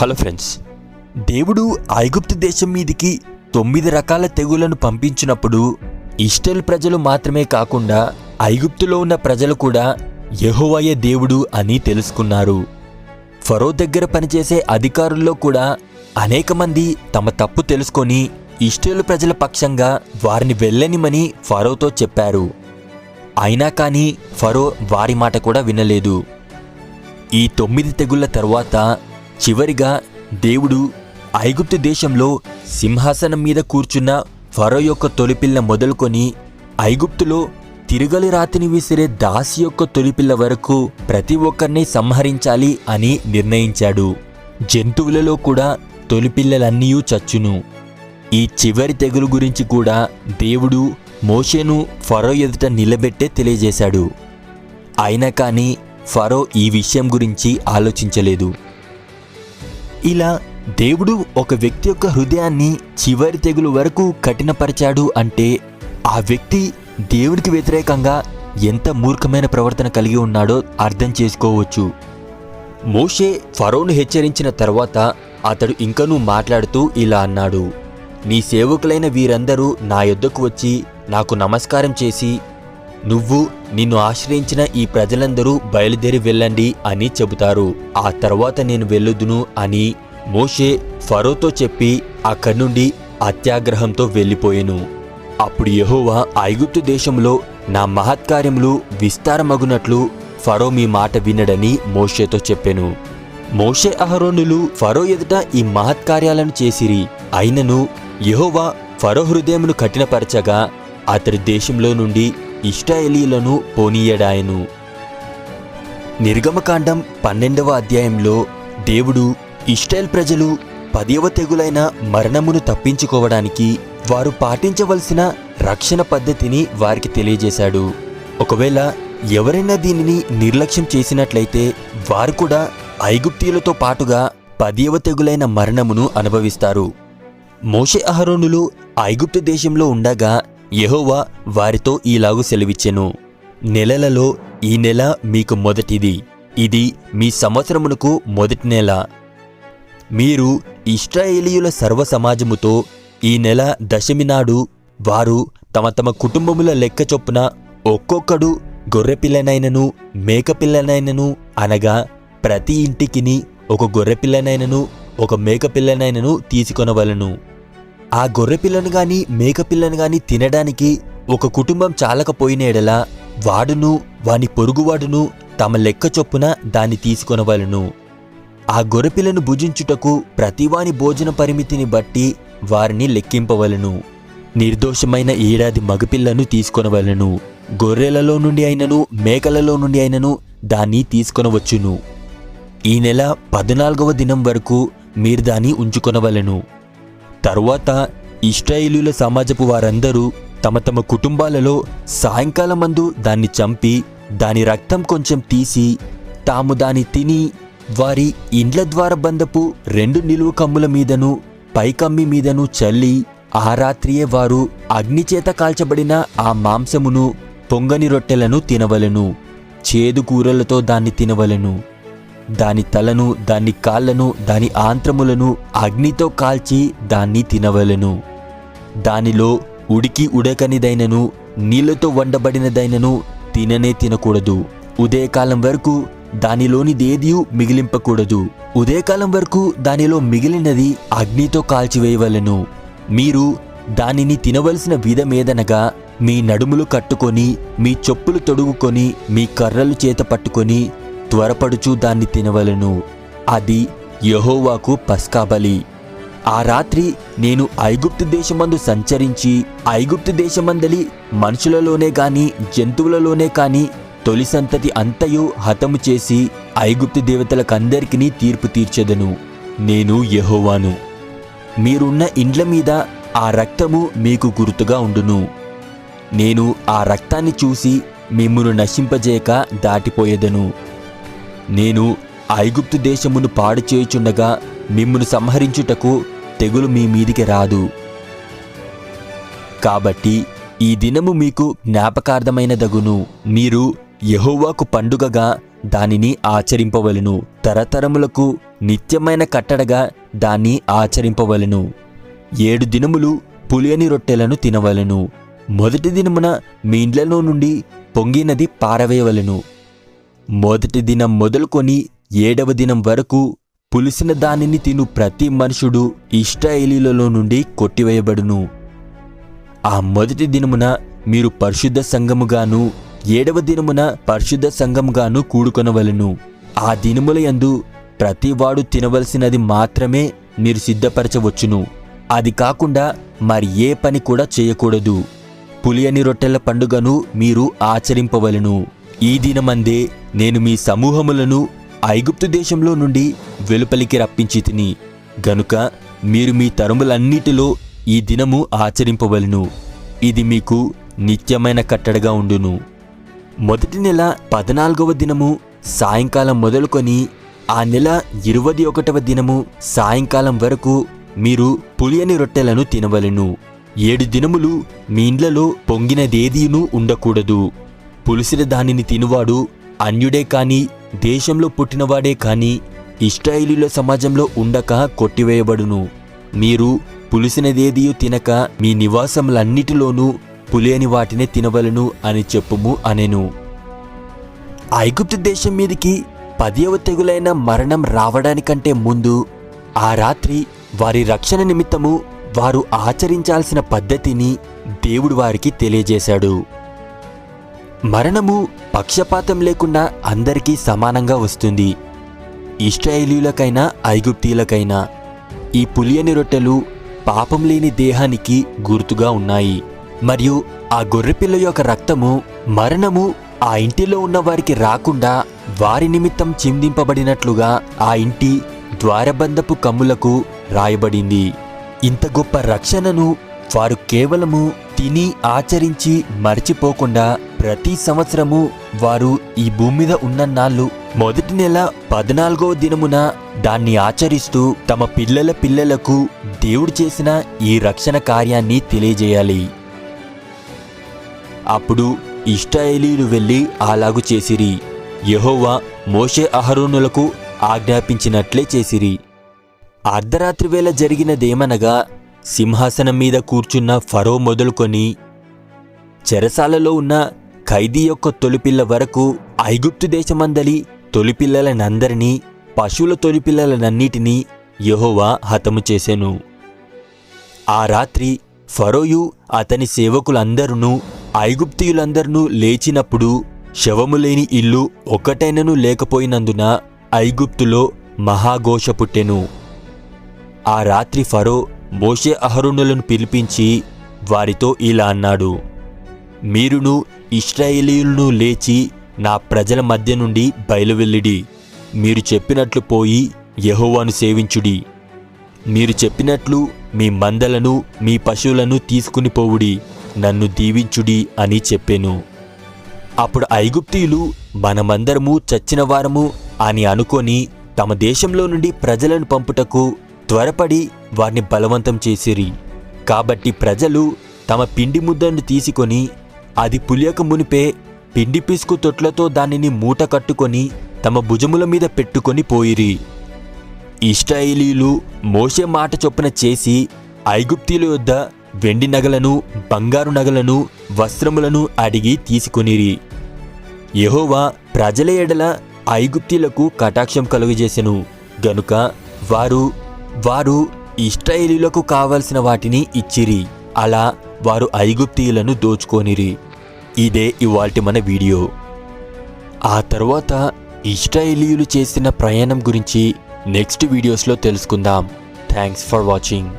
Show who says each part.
Speaker 1: Hello friends దేవుడు ఐగుప్తు దేశం మీదికి తొమ్మిది రకాల తెగులను పంపించినప్పుడు ఇస్టేల్ ప్రజలు మాత్రమే కాకుండా ఐగుప్తులో ఉన్న ప్రజలు కూడా యహోవయ దేవుడు అని తెలుసుకున్నారు. ఫరో దగ్గర పనిచేసే అధికారుల్లో కూడా అనేక మంది తమ తప్పు తెలుసుకొని ఇస్టేలు ప్రజల పక్షంగా వారిని వెళ్ళనిమని ఫరోతో చెప్పారు. అయినా కానీ ఫరో వారి మాట కూడా వినలేదు. ఈ తొమ్మిది తెగుళ్ళ తరువాత చివరిగా దేవుడు ఐగుప్తు దేశంలో సింహాసనం మీద కూర్చున్న ఫరో యొక్క తొలిపిల్ల మొదలుకొని ఐగుప్తులో తిరుగలి రాతిని విసిరే దాసి యొక్క తొలిపిల్ల వరకు ప్రతి ఒక్కరిని సంహరించాలి అని నిర్ణయించాడు. జంతువులలో కూడా తొలిపిల్లలన్నీ చచ్చును. ఈ చివరి తెగులు గురించి కూడా దేవుడు మోషేను ఫరో ఎదుట నిలబెట్టే తెలియజేశాడు. అయినా కానీ ఫరో ఈ విషయం గురించి ఆలోచించలేదు. ఇలా దేవుడు ఒక వ్యక్తి యొక్క హృదయాన్ని చివరి తెగులు వరకు కఠినపరిచాడు అంటే ఆ వ్యక్తి దేవునికి వ్యతిరేకంగా ఎంత మూర్ఖమైన ప్రవర్తన కలిగి ఉన్నాడో అర్థం చేసుకోవచ్చు. మోషే ఫరోను హెచ్చరించిన తర్వాత అతడు ఇంకనూ మాట్లాడుతూ ఇలా అన్నాడు నీ సేవకులైన వీరందరూ నా యొద్దకు వచ్చి నాకు నమస్కారం చేసి నువ్వు నిన్ను ఆశ్రయించిన ఈ ప్రజలందరూ బయలుదేరి వెళ్ళండి అని చెబుతారు. ఆ తర్వాత నేను వెళ్ళుదును అని మోషే ఫరోతో చెప్పి అక్కడి నుండి అత్యాగ్రహంతో వెళ్ళిపోయాను. అప్పుడు యహోవా ఐగుప్తు దేశంలో నా మహత్కార్యములు విస్తారమగునట్లు ఫరో మీ మాట వినడని మోషేతో చెప్పెను. మోషే అహరోనులు ఫరో ఎదుట ఈ మహత్కార్యాలను చేసిరి. అయినను యహోవా ఫరో హృదయమును కఠినపరచగా అతడి దేశంలో నుండి ఇష్టాయలీలను పోనీయడాయను. నిర్గమకాండం పన్నెండవ అధ్యాయంలో దేవుడు ఇస్రాయేల్ ప్రజలు పదివ తెగులైన మరణమును తప్పించుకోవడానికి వారు పాటించవలసిన రక్షణ పద్ధతిని వారికి తెలియజేశాడు. ఒకవేళ ఎవరైనా దీనిని నిర్లక్ష్యం చేసినట్లయితే వారు కూడా ఐగుప్తీయులతో పాటుగా పదివ తెగులైన మరణమును అనుభవిస్తారు. మోషే అహరోనులు ఐగుప్తు దేశంలో ఉండగా యహోవా వారితో ఈలాగు సెలవిచ్చెను. నెలలలో ఈ నెల మీకు మొదటిది. ఇది మీ సంవత్సరమునకు మొదటి నెల. మీరు ఇస్రాయేలీయుల సర్వ సమాజముతో ఈ నెల దశమి నాడు వారు తమ తమ కుటుంబముల లెక్క చొప్పున ఒక్కొక్కడు గొర్రెపిల్లనైనను మేకపిల్లనైనను అనగా ప్రతి ఇంటికిని ఒక గొర్రెపిల్లనైనను ఒక మేకపిల్లనైనను తీసుకొనవలను. ఆ గొర్రెపిల్లను గాని మేకపిల్లను గాని తినడానికి ఒక కుటుంబం చాలకపోయినేడలా వాడును వాని పొరుగువాడును తమ లెక్క చొప్పున దాన్ని తీసుకొనవలను. ఆ గొర్రెపిల్లను భుజించుటకు ప్రతివాని భోజన పరిమితిని బట్టి వారిని లెక్కింపవలను. నిర్దోషమైన ఏడాది మగపిల్లను తీసుకొనవలను. గొర్రెలలో నుండి అయినను మేకలలో నుండి అయినను దాన్ని తీసుకొనవచ్చును. ఈ నెల పద్నాలుగవ దినం వరకు మీరు దాన్ని ఉంచుకొనవలెను. తరువాత ఇస్రాయేలీల సమాజపు వారందరూ తమ తమ కుటుంబాలలో సాయంకాలం మందు దాన్ని చంపి దాని రక్తం కొంచెం తీసి తాము దాని తిని వారి ఇండ్ల ద్వారబంధపు రెండు నిలువు కమ్ముల మీదను పైకమ్మి మీదను చల్లి ఆ రాత్రియే వారు అగ్నిచేత కాల్చబడిన ఆ మాంసమును పొంగని రొట్టెలను తినవలెను చేదు కూరలతో దాన్ని తినవలెను. దాని తలను దాని కాళ్ళను దాని ఆంత్రములను అగ్నితో కాల్చి దాన్ని తినవలెను. దానిలో ఉడికి ఉడకనిదైనను నీళ్ళతో వండబడినదైనను తిననే తినకూడదు. ఉదయకాలం వరకు దానిలోనిదేదీ మిగిలింపకూడదు. ఉదయకాలం వరకు దానిలో మిగిలినది అగ్నితో కాల్చివేయవలెను. మీరు దానిని తినవలసిన విధమేదనగా మీ నడుములు కట్టుకొని మీ చెప్పులు తొడుగుకొని మీ కర్రలు చేత పట్టుకొని త్వరపడుచు దాన్ని తినవలెను. అది యహోవాకు పస్కాబలి ఆ రాత్రి నేను ఐగుప్తు దేశమందు సంచరించి ఐగుప్తు దేశమందలి మనుషులలోనే గాని జంతువులలోనే కాని తొలి సంతతి అంతయు హతము చేసి ఐగుప్తు దేవతలకందరికీ తీర్పు తీర్చెదను. నేను యహోవాను. మీరున్న ఇండ్ల మీద ఆ రక్తము మీకు గుర్తుగా ఉండును. నేను ఆ రక్తాన్ని చూసి మిమ్మును నశింపజేయక దాటిపోయేదను. నేను ఐగుప్తు దేశమును పాడు చేయుచుండగా మిమ్మును సంహరించుటకు తెగులు మీ మీదికి రాదు. కాబట్టి ఈ దినము మీకు జ్ఞాపకార్థమైనదగును. మీరు యహోవాకు పండుగగా దానిని ఆచరింపవలను. తరతరములకు నిత్యమైన కట్టడగా దాన్ని ఆచరింపవలను. ఏడు దినములు పులియని రొట్టెలను తినవలెను. మొదటి దినమున మీ ఇండ్లలో నుండి పొంగినది పారవేయవలెను. మొదటి దినం మొదలుకొని ఏడవ దినం వరకు పులిసిన దానిని తిను ప్రతి మనుషుడు ఇష్టాయిలీలలో నుండి కొట్టివేయబడును. ఆ మొదటి దినమున మీరు పరిశుద్ధ సంఘముగాను ఏడవ దినమున పరిశుద్ధ సంఘముగాను కూడుకొనవలెను. ఆ దినముల యందు ప్రతివాడు తినవలసినది మాత్రమే మీరు సిద్ధపరచవచ్చును. అది కాకుండా మరి ఏ పని కూడా చేయకూడదు. పులియని రొట్టెల పండుగను మీరు ఆచరింపవలను. ఈ దినమందే నేను మీ సమూహములను ఐగుప్తు దేశంలో నుండి వెలుపలికి రప్పించి తిని గనుక మీరు మీ తరములన్నిటిలో ఈ దినము ఆచరింపవలను. ఇది మీకు నిత్యమైన కట్టడగా ఉండును. మొదటి నెల పద్నాలుగవ దినము సాయంకాలం మొదలుకొని ఆ నెల ఇరవది ఒకటవ దినము సాయంకాలం వరకు మీరు పులియని రొట్టెలను తినవలెను. ఏడు దినములు మీ ఇండ్లలో పొంగినదేదీనూ ఉండకూడదు. పులిసిన దానిని తినువాడు అన్యుడే కాని దేశంలో పుట్టినవాడే కాని ఇష్టాయిలీల సమాజంలో ఉండక కొట్టివేయబడును. మీరు పులిసినదేదియు తినక మీ నివాసములన్నిటిలోనూ పులియని వాటినే తినవలను అని చెప్పుము అనెను. ఐగుప్తు దేశం మీదికి పదియవ తెగులైన మరణం రావడానికంటే ముందు ఆ రాత్రి వారి రక్షణ నిమిత్తము వారు ఆచరించాల్సిన పద్ధతిని దేవుడు వారికి తెలియజేశాడు. మరణము పక్షపాతం లేకుండా అందరికీ సమానంగా వస్తుంది. ఇస్రాయేలీలకైనా ఐగుప్తీలకైనా ఈ పులియని రొట్టెలు పాపం లేని దేహానికి గుర్తుగా ఉన్నాయి. మరియు ఆ గొర్రెపిల్ల యొక్క రక్తము మరణము ఆ ఇంటిలో ఉన్న వారికి రాకుండా వారి నిమిత్తం చిందింపబడినట్లుగా ఆ ఇంటి ద్వారబంధపు కమ్ములకు రాయబడింది. ఇంత గొప్ప రక్షణను వారు కేవలము తిని ఆచరించి మర్చిపోకుండా ప్రతి సంవత్సరము వారు ఈ భూమి మీద ఉన్నన్నాళ్ళు మొదటి నెల పద్నాలుగవ దినమున దాన్ని ఆచరిస్తూ తమ పిల్లల పిల్లలకు దేవుడు చేసిన ఈ రక్షణ కార్యాన్ని తెలియజేయాలి. అప్పుడు ఇష్టాయేలీలు వెళ్ళి అలాగు చేసిరి. యెహోవా మోషే అహరోనులకు ఆజ్ఞాపించినట్లే చేసిరి. అర్ధరాత్రి వేళ జరిగినదేమనగా సింహాసనం మీద కూర్చున్న ఫరో మొదలుకొని చెరసాలలో ఉన్న ఖైదీ యొక్క తొలిపిల్ల వరకు ఐగుప్తు దేశమందలి తొలిపిల్లలనందరినీ పశువుల తొలిపిల్లలనన్నిటినీ యెహోవా హతము చేసెను. ఆ రాత్రి ఫరోయు అతని సేవకులందరూ ఐగుప్తియులందరూ లేచినప్పుడు శవము లేని ఇల్లు ఒకటైనను లేకపోయినందున ఐగుప్తులో మహాఘోష పుట్టెను. ఆ రాత్రి ఫరో మోషే అహరుణులను పిలిపించి వారితో ఇలా అన్నాడు మీరును ఇస్రాయేలీయులను లేచి నా ప్రజల మధ్య నుండి బయలువెళ్ళిడి. మీరు చెప్పినట్లు పోయి యెహోవాను సేవించుడి. మీరు చెప్పినట్లు మీ మందలను మీ పశువులను తీసుకుని పోవుడి. నన్ను దీవించుడి అని చెప్పాను. అప్పుడు ఐగుప్తీయులు మనమందరము చచ్చిన వారము అని అనుకొని తమ దేశంలో నుండి ప్రజలను పంపుటకు త్వరపడి వారిని బలవంతం చేసిరి. కాబట్టి ప్రజలు తమ పిండి ముద్దను తీసుకొని అది పులియక మునిపే పిండి పిసుకు తొట్లతో దానిని మూట కట్టుకొని తమ భుజముల మీద పెట్టుకొని పోయిరి. ఇస్రాయేలీలు మోసే మాట చొప్పున చేసి ఐగుప్తీల యొద్ద వెండి నగలను బంగారు నగలను వస్త్రములను అడిగి తీసుకొనిరి. యహోవా ప్రజల ఎడల ఐగుప్తీలకు కటాక్షం కలుగజేసెను. గనుక వారు వారు ఇస్రాయేలీలకు కావలసిన వాటిని ఇచ్చిరి. అలా వారు ఐగుప్తీయులను దోచుకోనిరి. ఇదే ఇవాల్టి మన వీడియో. ఆ తర్వాత ఇస్రాయేలీయులు చేసిన ప్రయాణం గురించి నెక్స్ట్ వీడియోస్లో తెలుసుకుందాం. Thanks for watching